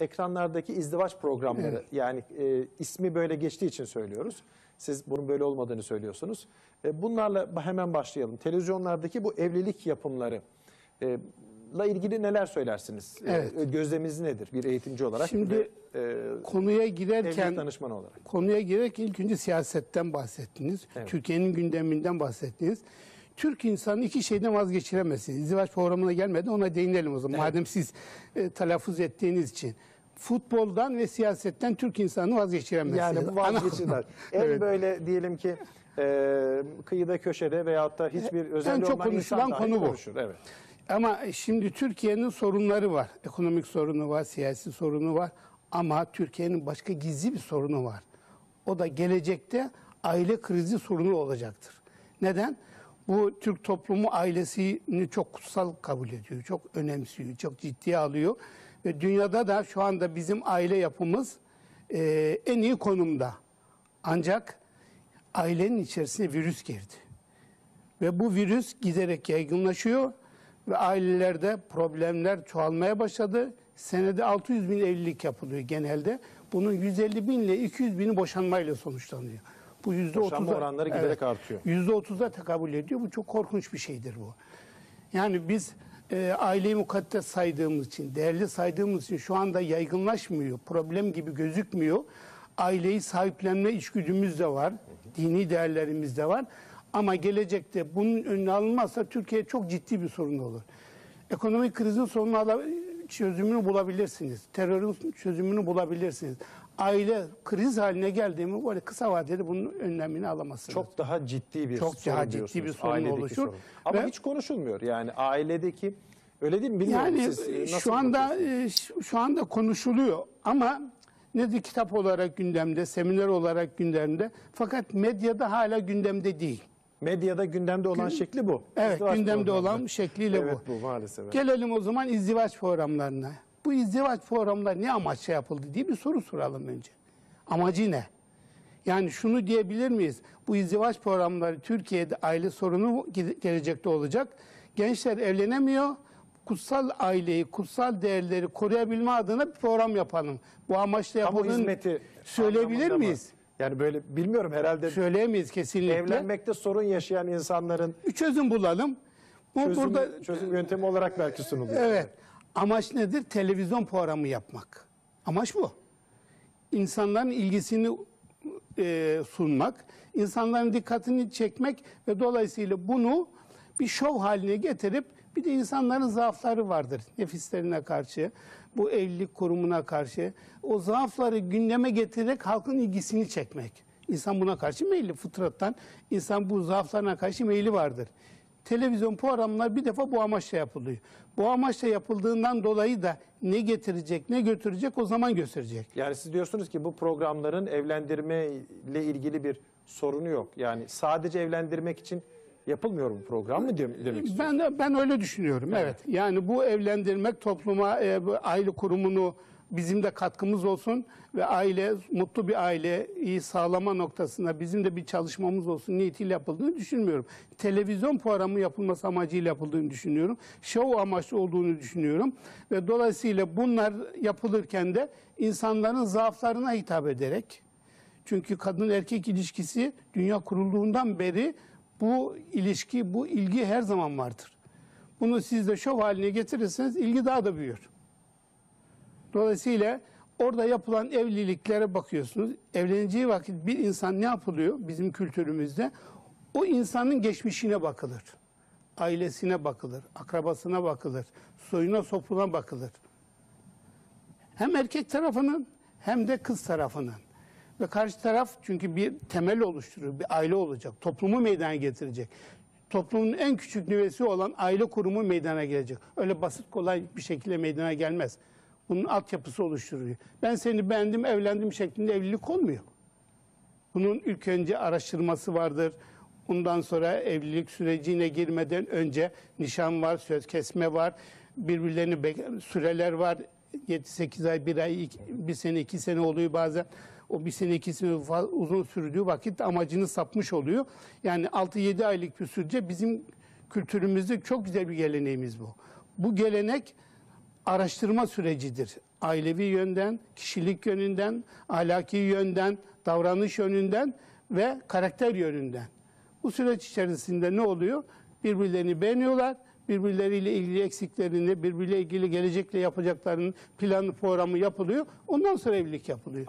ekranlardaki izdivaç programları yani e, ismi böyle geçtiği için söylüyoruz. Siz bunun böyle olmadığını söylüyorsunuz. E, bunlarla hemen başlayalım. Televizyonlardaki bu evlilik yapımları e, la ilgili neler söylersiniz? E, Evet. gözleminiz nedir bir eğitimci olarak? Şimdi ve, e, Konuya girerken danışmanı olarak. konuya girerken ilk önce siyasetten bahsettiniz. Evet. Türkiye'nin gündeminden bahsettiniz. Türk insanı iki şeyden vazgeçiremezsiniz. İzdivaç programına gelmedi ona değinelim o zaman. Madem siz e, telaffuz ettiğiniz için. Futboldan ve siyasetten Türk insanı vazgeçiremezsiniz. Yani bu vazgeçilmez. En Evet. böyle diyelim ki e, kıyıda köşede veyahut da hiçbir özelliği çok olmayan insan konu bu. konuşur. Evet. Ama şimdi Türkiye'nin sorunları var. Ekonomik sorunu var, siyasi sorunu var. Ama Türkiye'nin başka gizli bir sorunu var. O da gelecekte aile krizi sorunu olacaktır. Neden? Bu Türk toplumu ailesini çok kutsal kabul ediyor, çok önemsiyor, çok ciddiye alıyor. Ve dünyada da şu anda bizim aile yapımız e, en iyi konumda. Ancak ailenin içerisine virüs girdi. Ve bu virüs giderek yaygınlaşıyor ve ailelerde problemler çoğalmaya başladı. Senede 600 bin evlilik yapılıyor genelde. Bunun 150 bin ile 200 bini boşanmayla sonuçlanıyor. Bu yüzde otuza- oranları giderek artıyor. Yüzde otuza tekabül ediyor. Bu çok korkunç bir şeydir bu. Yani biz e, aileyi mukaddes saydığımız için, değerli saydığımız için şu anda yaygınlaşmıyor. Problem gibi gözükmüyor. Aileyi sahiplenme içgüdümüz de var. Dini değerlerimiz de var. Ama gelecekte bunun önüne alınmazsa Türkiye çok ciddi bir sorun olur. Ekonomik krizin sorunu ala- çözümünü bulabilirsiniz. Terörün çözümünü bulabilirsiniz. Aile kriz haline geldiği mi böyle kısa vadede bunun önlemini alamazsınız. Çok daha ciddi bir Çok sorun daha ciddi bir sorun ailedeki oluşur. sorun. Ama Ve- hiç konuşulmuyor yani ailedeki öyle değil mi bilmiyorum Yani siz e, nasıl şu anda e, şu- anda konuşuluyor ama nedir kitap olarak gündemde, seminer olarak gündemde fakat medyada hala gündemde değil. medyada gündemde olan şekli bu. Evet, İzdivaç gündemde olan şekliyle evet, bu. bu maalesef. evet. Gelelim o zaman izdivaç programlarına. Bu izdivaç programları ne amaçla yapıldı diye bir soru soralım önce. Amacı ne? Yani şunu diyebilir miyiz? Bu izdivaç programları Türkiye'de aile sorunu ge- gelecekte olacak. Gençler evlenemiyor. Kutsal aileyi, kutsal değerleri koruyabilme adına bir program yapalım. Bu amaçla yapıldığını hizmeti söyleyebilir anlamında mı? miyiz? Yani böyle bilmiyorum herhalde Söyleyemeyiz kesinlikle. evlenmekte sorun yaşayan insanların Bir çözüm bulalım. Bu çözüm, burada çözüm yöntemi olarak belki sunuluyor. Evet. Amaç nedir? Televizyon programı yapmak. Amaç bu. İnsanların ilgisini e, sunmak, insanların dikkatini çekmek ve dolayısıyla bunu bir şov haline getirip bir de insanların zaafları vardır. Nefislerine karşı, bu evlilik kurumuna karşı. O zaafları gündeme getirerek halkın ilgisini çekmek. İnsan buna karşı meyilli fıtrattan. insan bu zaaflarına karşı meyli vardır. Televizyon programlar bir defa bu amaçla yapılıyor. Bu amaçla yapıldığından dolayı da ne getirecek, ne götürecek o zaman gösterecek. Yani siz diyorsunuz ki bu programların evlendirme ile ilgili bir sorunu yok. Yani sadece evlendirmek için yapılmıyor bu program mı diye- demek istiyorsunuz? Ben de, ben öyle düşünüyorum. Evet. Yani bu evlendirmek topluma e, bu aile kurumunu bizim de katkımız olsun ve aile mutlu bir aileyi sağlama noktasında bizim de bir çalışmamız olsun niyetiyle yapıldığını düşünmüyorum. Televizyon programı yapılması amacıyla yapıldığını düşünüyorum. Show amaçlı olduğunu düşünüyorum ve dolayısıyla bunlar yapılırken de insanların zaaflarına hitap ederek çünkü kadın erkek ilişkisi dünya kurulduğundan beri bu ilişki, bu ilgi her zaman vardır. Bunu siz de şov haline getirirseniz ilgi daha da büyür. Dolayısıyla orada yapılan evliliklere bakıyorsunuz. Evleneceği vakit bir insan ne yapılıyor bizim kültürümüzde? O insanın geçmişine bakılır. Ailesine bakılır, akrabasına bakılır, soyuna sopuna bakılır. Hem erkek tarafının hem de kız tarafının. Ve karşı taraf çünkü bir temel oluşturur, bir aile olacak, toplumu meydana getirecek. Toplumun en küçük nüvesi olan aile kurumu meydana gelecek. Öyle basit kolay bir şekilde meydana gelmez. Bunun altyapısı oluşturuyor. Ben seni beğendim, evlendim şeklinde evlilik olmuyor. Bunun ilk önce araştırması vardır. Ondan sonra evlilik sürecine girmeden önce nişan var, söz kesme var, birbirlerini süreler var. 7-8 ay, 1 ay, iki- bir sene, iki sene oluyor bazen. O bir sene, iki sene fa- uzun sürdüğü vakit amacını sapmış oluyor. Yani 6-7 aylık bir sürece bizim kültürümüzde çok güzel bir geleneğimiz bu. Bu gelenek araştırma sürecidir. Ailevi yönden, kişilik yönünden, ahlaki yönden, davranış yönünden ve karakter yönünden. Bu süreç içerisinde ne oluyor? Birbirlerini beğeniyorlar. Birbirleriyle ilgili eksiklerini, birbirleriyle ilgili gelecekle yapacaklarının planı, programı yapılıyor. Ondan sonra evlilik yapılıyor.